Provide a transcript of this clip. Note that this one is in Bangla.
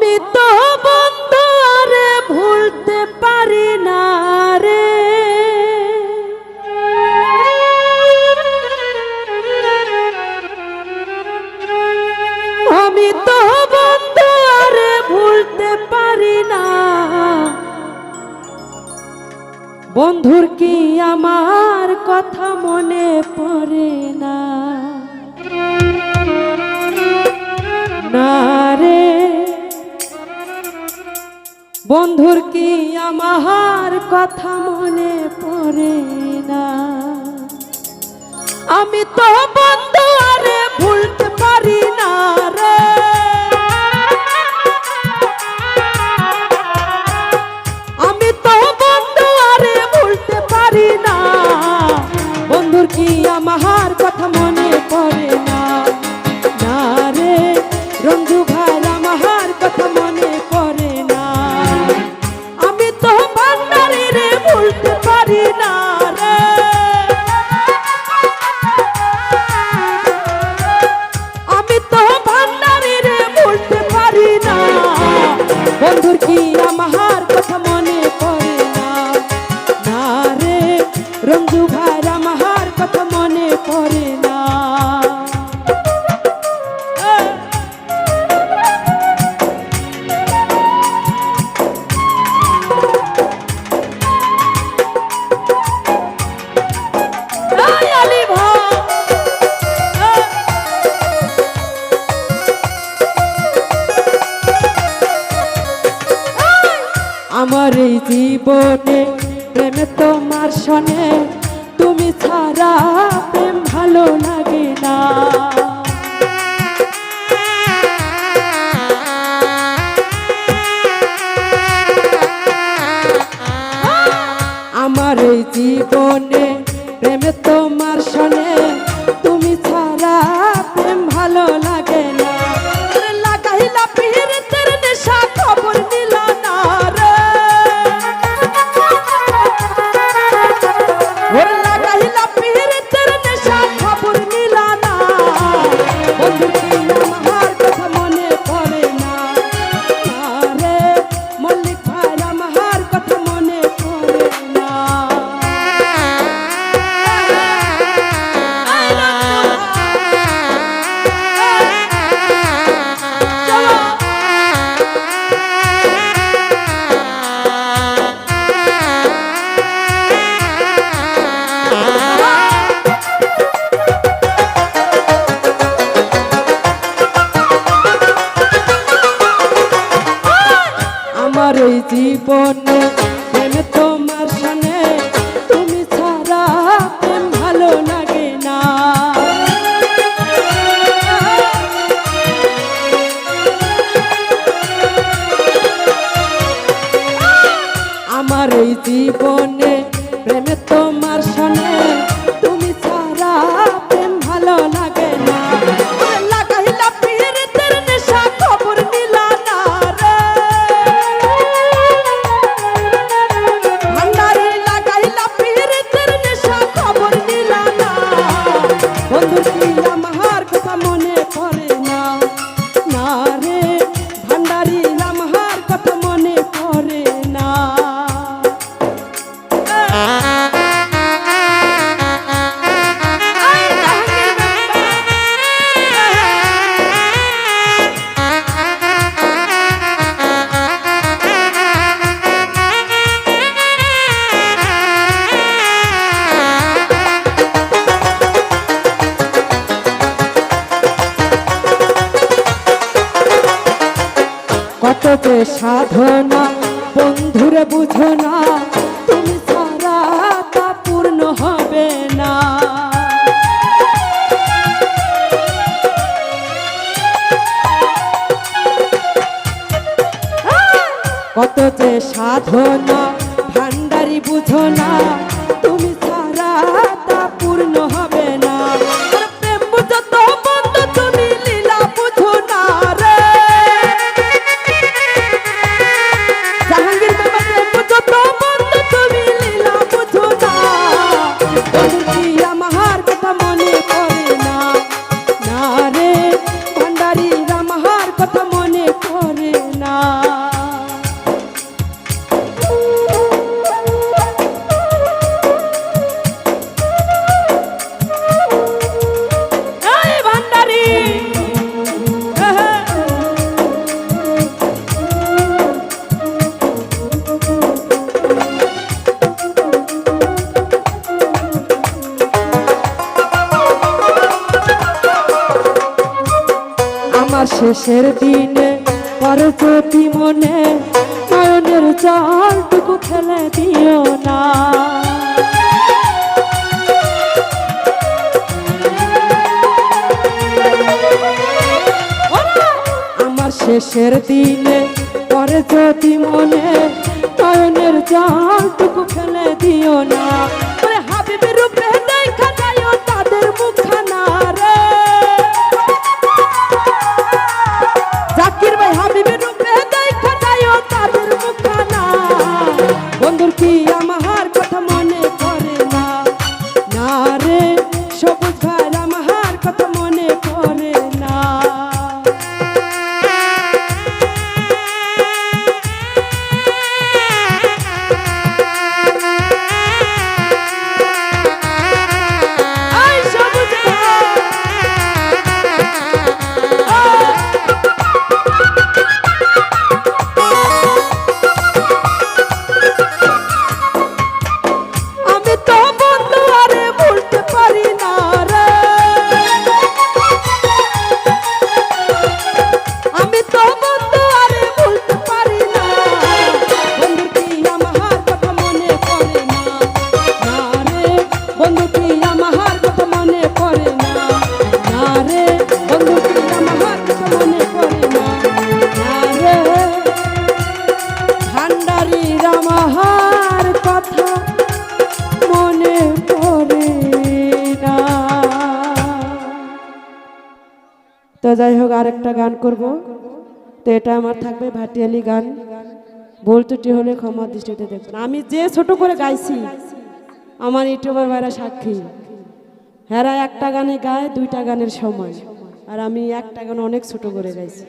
আমি তো বন্ধরে ভুলতে পারি না রে। আমি তো বন্ধরে ভুলতে পারি না। বন্ধুর কি আমার কথা মনে পড়ে না? না রে। বন্ধুর কি আমার কথা মনে পড়ে না? আমি তো বন্ধু আরে ভুল আমার এই জীবনে প্রেম তোমার সনে তুমি ছাড়া প্রেম ভালো লাগে না। আমার এই জীবনে। মনে পড়ে তবে সাধনা বন্ধুরে বুঝো না তুমি সারা পূর্ণ হবে না। কত যে সাধনা শেষের দিনে পর প্রতি মনে নয়নের জলটুকু ফেলে দিও না। আমার শেষের দিনে পরে যদি মনে নয়নের জলটুকু ফেলে দিও না। ওরে হাবিবি রূপে তো যাই হোক, আরেকটা গান করব। তো এটা আমার থাকবে ভাটিয়ালি গান। ভুল ত্রুটি হলে ক্ষমা দৃষ্টিতে দেখবেন। আমি যে ছোট করে গাইছি, আমার ইউটিউবার ভাইরা সাক্ষী। হ্যাঁ একটা গানে গায়, দুইটা গানের সময়। আর আমি একটা গান অনেক ছোট করে গাইছি।